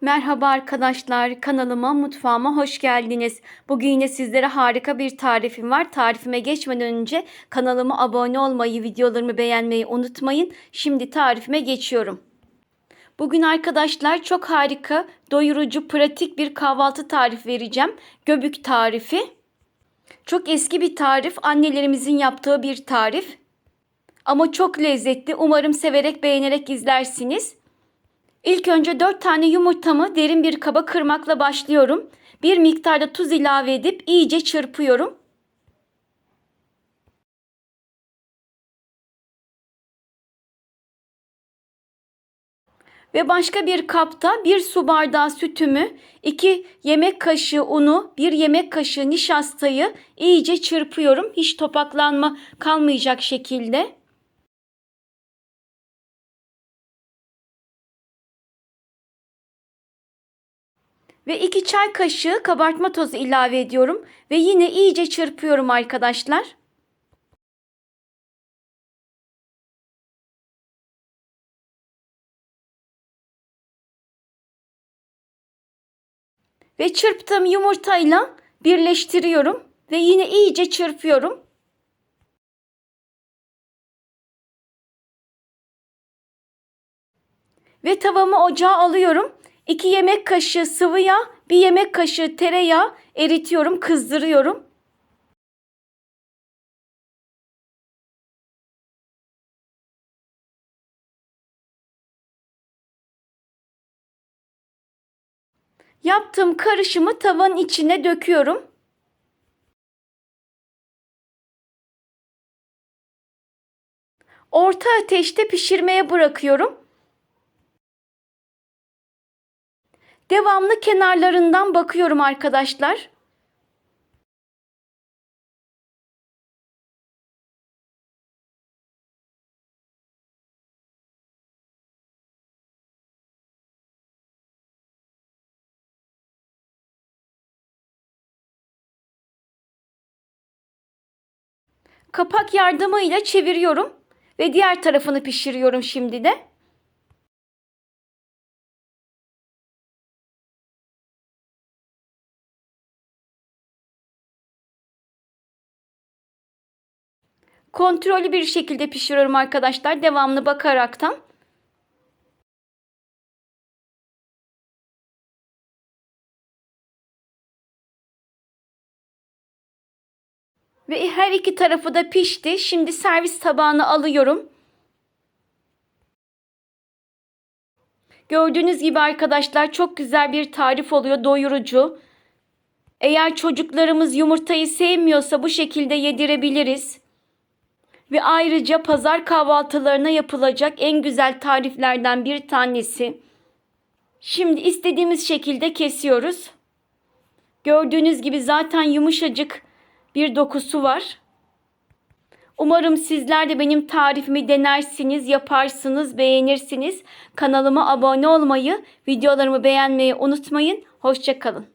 Merhaba arkadaşlar, kanalıma, mutfağıma hoş geldiniz. Bugün yine sizlere harika bir tarifim var. Tarifime geçmeden önce kanalıma abone olmayı, videolarımı beğenmeyi unutmayın. Şimdi tarifime geçiyorum. Bugün arkadaşlar çok harika, doyurucu, pratik bir kahvaltı tarifi vereceğim. Göbük tarifi. Çok eski bir tarif, annelerimizin yaptığı bir tarif. Ama çok lezzetli. Umarım severek, beğenerek izlersiniz. İlk önce 4 tane yumurtamı derin bir kaba kırmakla başlıyorum. Bir miktarda tuz ilave edip iyice çırpıyorum. Ve başka bir kapta bir su bardağı sütümü, 2 yemek kaşığı unu, 1 yemek kaşığı nişastayı iyice çırpıyorum. Hiç topaklanma kalmayacak şekilde. Ve 2 çay kaşığı kabartma tozu ilave ediyorum. Ve yine iyice çırpıyorum arkadaşlar. Ve çırptığım yumurtayla birleştiriyorum. Ve yine iyice çırpıyorum. Ve tavamı ocağa alıyorum. 2 yemek kaşığı sıvı yağ, 1 yemek kaşığı tereyağı eritiyorum, kızdırıyorum. Yaptığım karışımı tavanın içine döküyorum. Orta ateşte pişirmeye bırakıyorum. Devamlı kenarlarından bakıyorum arkadaşlar. Kapak yardımıyla çeviriyorum ve diğer tarafını pişiriyorum şimdi de. Kontrollü bir şekilde pişiriyorum arkadaşlar. Devamlı bakaraktan. Ve her iki tarafı da pişti. Şimdi servis tabağına alıyorum. Gördüğünüz gibi arkadaşlar çok güzel bir tarif oluyor. Doyurucu. Eğer çocuklarımız yumurtayı sevmiyorsa bu şekilde yedirebiliriz. Ve ayrıca pazar kahvaltılarına yapılacak en güzel tariflerden bir tanesi. Şimdi istediğimiz şekilde kesiyoruz. Gördüğünüz gibi zaten yumuşacık bir dokusu var. Umarım sizler de benim tarifimi denersiniz, yaparsınız, beğenirsiniz. Kanalıma abone olmayı, videolarımı beğenmeyi unutmayın. Hoşçakalın.